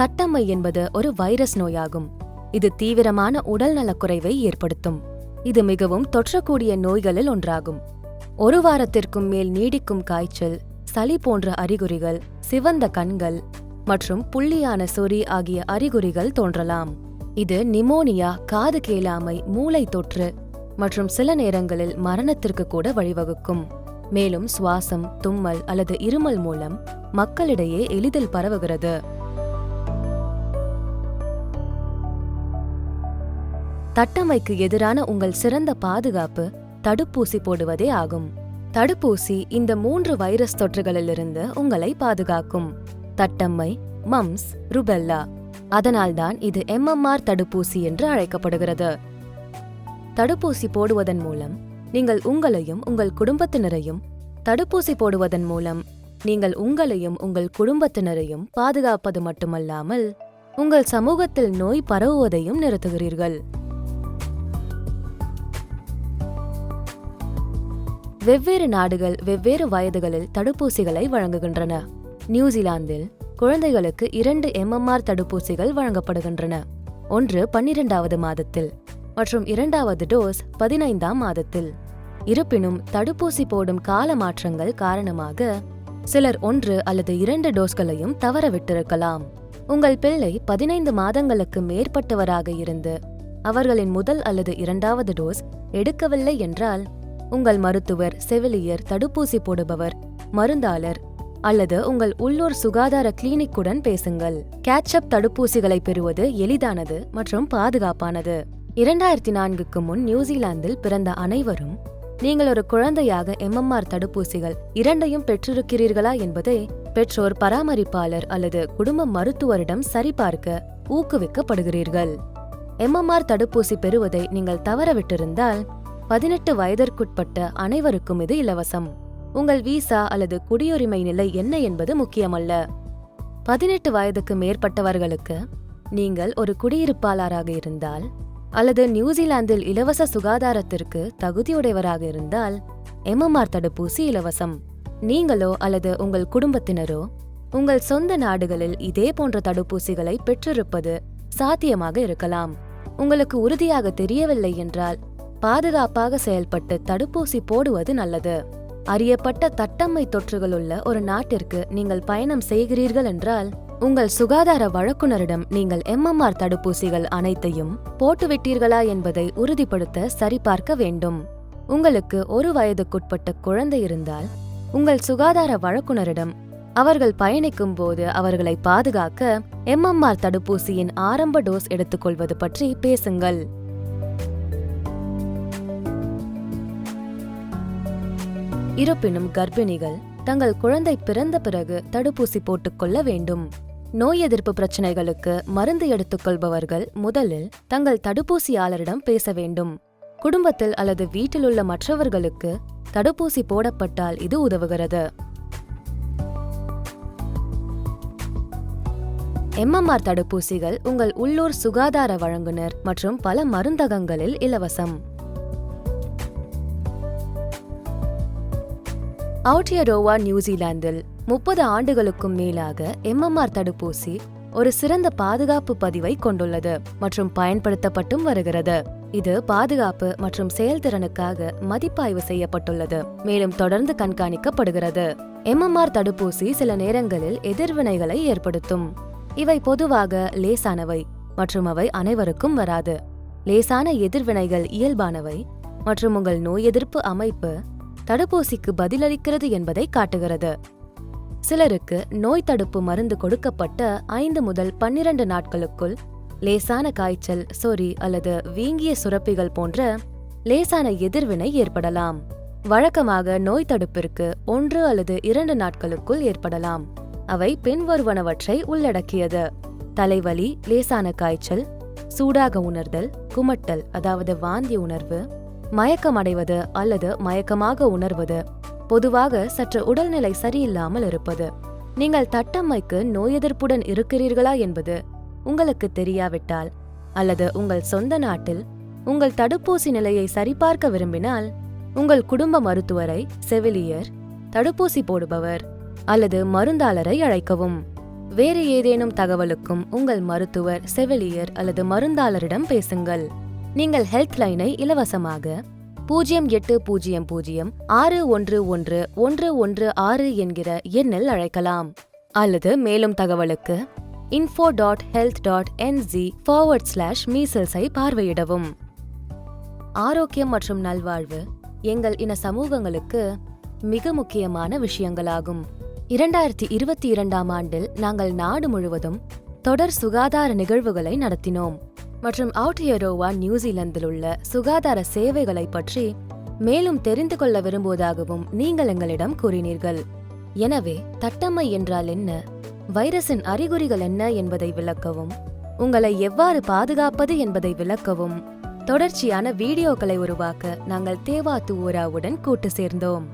தட்டம்மை என்பது ஒரு வைரஸ் நோயாகும். இது தீவிரமான உடல் நலக்குறைவை ஏற்படுத்தும். இது மிகவும் தொற்றக்கூடிய நோய்களில் ஒன்றாகும். ஒரு வாரத்திற்கும் மேல் நீடிக்கும் காய்ச்சல் சளி போன்ற அறிகுறிகள் சிவந்த கண்கள் மற்றும் புள்ளியான சொறி ஆகிய அறிகுறிகள் தோன்றலாம். இது நிமோனியா காது கேளாமை மூளை தொற்று மற்றும் சில நேரங்களில் மரணத்திற்கு கூட வழிவகுக்கும். மேலும் சுவாசம் தும்மல் அல்லது இருமல் மூலம் மக்களிடையே எளிதில் பரவுகிறது. தட்டமைக்கு எதிரான உங்கள் சிறந்த பாதுகாப்பு தடுப்பூசி போடுவதே ஆகும். தடுப்பூசி இந்த மூன்று வைரஸ் தொற்றுகளிலிருந்து உங்களை பாதுகாக்கும். தட்டம்மை மம்ஸ் ருபெல்லா. அதனால்தான் இது எம்எம்ஆர் தடுப்பூசி என்று அழைக்கப்படுகிறது. தடுப்பூசி போடுவதன் மூலம் நீங்கள் உங்களையும் உங்கள் குடும்பத்தினரையும் தடுப்பூசி போடுவதன் மூலம் நீங்கள் உங்களையும் உங்கள் குடும்பத்தினரையும் பாதுகாப்பது மட்டுமல்லாமல் உங்கள் சமூகத்தில் நோய் பரவுவதையும் நிறுத்துகிறீர்கள். வெவ்வேறு நாடுகள் வெவ்வேறு வயதுகளில் தடுப்பூசிகளை வழங்குகின்றன. நியூசிலாந்தில் குழந்தைகளுக்கு இரண்டு எம்எம்ஆர் தடுப்பூசிகள் வழங்கப்படுகின்றன. ஒன்று பன்னிரெண்டாவது மாதத்தில் மற்றும் இரண்டாவது டோஸ் பதினைந்தாம் மாதத்தில். இருப்பினும் தடுப்பூசி போடும் கால மாற்றங்கள் காரணமாக சிலர் ஒன்று அல்லது இரண்டு டோஸ்களையும் தவறவிட்டிருக்கலாம். உங்கள் பிள்ளை பதினைந்து மாதங்களுக்கு மேற்பட்டவராக இருந்து அவர்களின் முதல் அல்லது இரண்டாவது டோஸ் எடுக்கவில்லை என்றால் உங்கள் மருத்துவர் செவிலியர் தடுப்பூசி போடுபவர் மருந்தாளர் அல்லது உங்கள் உள்ளூர் சுகாதார கிளினிக்குடன் பேசுங்கள். கேட்சப் தடுப்பூசிகளை பெறுவது எளிதானது மற்றும் பாதுகாப்பானது. இரண்டாயிரத்தி நான்குக்கு முன் நியூசிலாந்தில் பிறந்த அனைவரும் நீங்கள் ஒரு குழந்தையாக எம்எம்ஆர் தடுப்பூசிகள் இரண்டையும் பெற்றிருக்கிறீர்களா என்பதை பெற்றோர் பராமரிப்பாளர் அல்லது குடும்ப மருத்துவரிடம் சரிபார்க்க ஊக்குவிக்கப்படுகிறீர்கள். எம்எம்ஆர் தடுப்பூசி பெறுவதை நீங்கள் தவறவிட்டிருந்தால் பதினெட்டு வயதிற்குட்பட்ட அனைவருக்கும் இது இலவசம். உங்கள் வீசா அல்லது குடியுரிமை நிலை என்ன என்பது முக்கியமல்ல. பதினெட்டு வயதுக்கு மேற்பட்டவர்களுக்கு நீங்கள் ஒரு குடியிருப்பாளராக இருந்தால் அல்லது நியூசிலாந்தில் இலவச சுகாதாரத்திற்கு தகுதியுடையவராக இருந்தால் எம்எம்ஆர் தடுப்பூசி இலவசம். நீங்களோ அல்லது உங்கள் குடும்பத்தினரோ உங்கள் சொந்த நாடுகளில் இதே போன்ற தடுப்பூசிகளை பெற்றிருப்பது சாத்தியமாக இருக்கலாம். உங்களுக்கு உறுதியாக தெரியவில்லை என்றால் பாதுகாப்பாக செயல்பட்டு தடுப்பூசி போடுவது நல்லது. அறியப்பட்ட தட்டம்மை தொற்றுகளுள்ள ஒரு நாட்டிற்கு நீங்கள் பயணம் செய்கிறீர்கள் என்றால் உங்கள் சுகாதார வழக்குனரிடம் நீங்கள் எம்எம்ஆர் தடுப்பூசிகள் அனைத்தையும் போட்டுவிட்டீர்களா என்பதை உறுதிப்படுத்த சரிபார்க்க வேண்டும். உங்களுக்கு ஒரு வயதுக்குட்பட்ட குழந்தை இருந்தால் உங்கள் சுகாதார வழக்குனரிடம் அவர்கள் பயணிக்கும் போது அவர்களை பாதுகாக்க எம்எம்ஆர் தடுப்பூசியின் ஆரம்ப டோஸ் எடுத்துக்கொள்வது பற்றி பேசுங்கள். இருப்பினும் கர்ப்பிணிகள் தங்கள் குழந்தை பிறந்த பிறகு தடுப்பூசி போட்டுக்கொள்ள வேண்டும். நோய் எதிர்ப்பு பிரச்சனைகளுக்கு மருந்து எடுத்துக்கொள்பவர்கள் முதலில் தங்கள் தடுப்பூசியாளரிடம் பேச வேண்டும். குடும்பத்தில் அல்லது வீட்டிலுள்ள மற்றவர்களுக்கு தடுப்பூசி போடப்பட்டால் இது உதவுகிறது. எம்எம்ஆர் தடுப்பூசிகள் உங்கள் உள்ளூர் சுகாதார வழங்குனர் மற்றும் பல மருந்தகங்களில் இலவசம். அவுட்டியடோவா நியூசிலாந்தில் முப்பது ஆண்டுகளுக்கும் மேலாக எம்எம்ஆர் தடுப்பூசி ஒரு சிறந்த பாதுகாப்பு பதிவை கொண்டுள்ளது மற்றும் பயன்படுத்தப்பட்டும் வருகிறது. இது பாதுகாப்பு மற்றும் செயல்திறனுக்காக மதிப்பாய்வு செய்யப்பட்டுள்ளது மேலும் தொடர்ந்து கண்காணிக்கப்படுகிறது. எம்எம்ஆர் தடுப்பூசி சில நேரங்களில் எதிர்வினைகளை ஏற்படுத்தும். இவை பொதுவாக லேசானவை மற்றும் அவை அனைவருக்கும் வராது. லேசான எதிர்வினைகள் இயல்பானவை மற்றும் உங்கள் நோய் எதிர்ப்பு அமைப்பு தடுப்பூசிக்கு பதிலளிக்கிறது என்பதை காட்டுகிறது. சிலருக்கு நோய் தடுப்பு மருந்து கொடுக்கப்பட்ட ஐந்து முதல் பன்னிரண்டு நாட்களுக்குள் லேசான காய்ச்சல் சொறி அல்லது வீங்கிய சுரப்பிகள் போன்ற லேசான எதிர்வினை ஏற்படலாம். வழக்கமாக நோய் தடுப்பிற்கு ஒன்று அல்லது இரண்டு நாட்களுக்குள் ஏற்படலாம். அவை பின்வருவனவற்றை உள்ளடக்கியது. தலைவலி லேசான காய்ச்சல் சூடாக உணர்தல் குமட்டல் அதாவது வாந்தி உணர்வு மயக்கமடைவது அல்லது மயக்கமாக உணர்வது பொதுவாக சற்று உடல்நிலை சரியில்லாமல் இருப்பது. நீங்கள் தட்டம்மைக்கு நோய் எதிர்ப்புடன் இருக்கிறீர்களா என்பது உங்களுக்கு தெரியாவிட்டால் அல்லது உங்கள் சொந்த நாட்டில் உங்கள் தடுப்பூசி நிலையை சரிபார்க்க விரும்பினால் உங்கள் குடும்ப மருத்துவரை செவிலியர் தடுப்பூசி போடுபவர் அல்லது மருந்தாளரை அழைக்கவும். வேறு ஏதேனும் தகவலுக்கும் உங்கள் மருத்துவர் செவிலியர் அல்லது மருந்தாளரிடம் பேசுங்கள். நீங்கள் ஹெல்த் லைனை இலவசமாக பூஜ்ஜியம் எட்டு பூஜ்ஜியம் பூஜ்ஜியம் ஆறு ஒன்று ஒன்று ஒன்று ஒன்று ஆறு என்கிற எண்ணில் அழைக்கலாம். அல்லது மேலும் தகவலுக்கு info dot health dot NG forward slash மீசல்ஸை பார்வையிடவும். ஆரோக்கியம் மற்றும் நல்வாழ்வு எங்கள் இன சமூகங்களுக்கு மிக முக்கியமான விஷயங்களாகும். இரண்டாயிரத்தி இருபத்தி இரண்டாம் ஆண்டில் நாங்கள் நாடு முழுவதும் தொடர் சுகாதார நிகழ்வுகளை நடத்தினோம். மற்றும் அவுட்டியரோவா நியூசிலாந்தில் உள்ள சுகாதார சேவைகளை பற்றி மேலும் தெரிந்து கொள்ள விரும்புவதாகவும் நீங்கள் எங்களிடம் கூறினீர்கள். எனவே தட்டம்மை என்றால் என்ன? வைரஸின் அறிகுறிகள் என்ன என்பதை விளக்கவும் உங்களை எவ்வாறு பாதுகாப்பது என்பதை விளக்கவும் தொடர்ச்சியான வீடியோக்களை உருவாக்க நாங்கள் தேவா துவோராவுடன் கூட்டு சேர்ந்தோம்.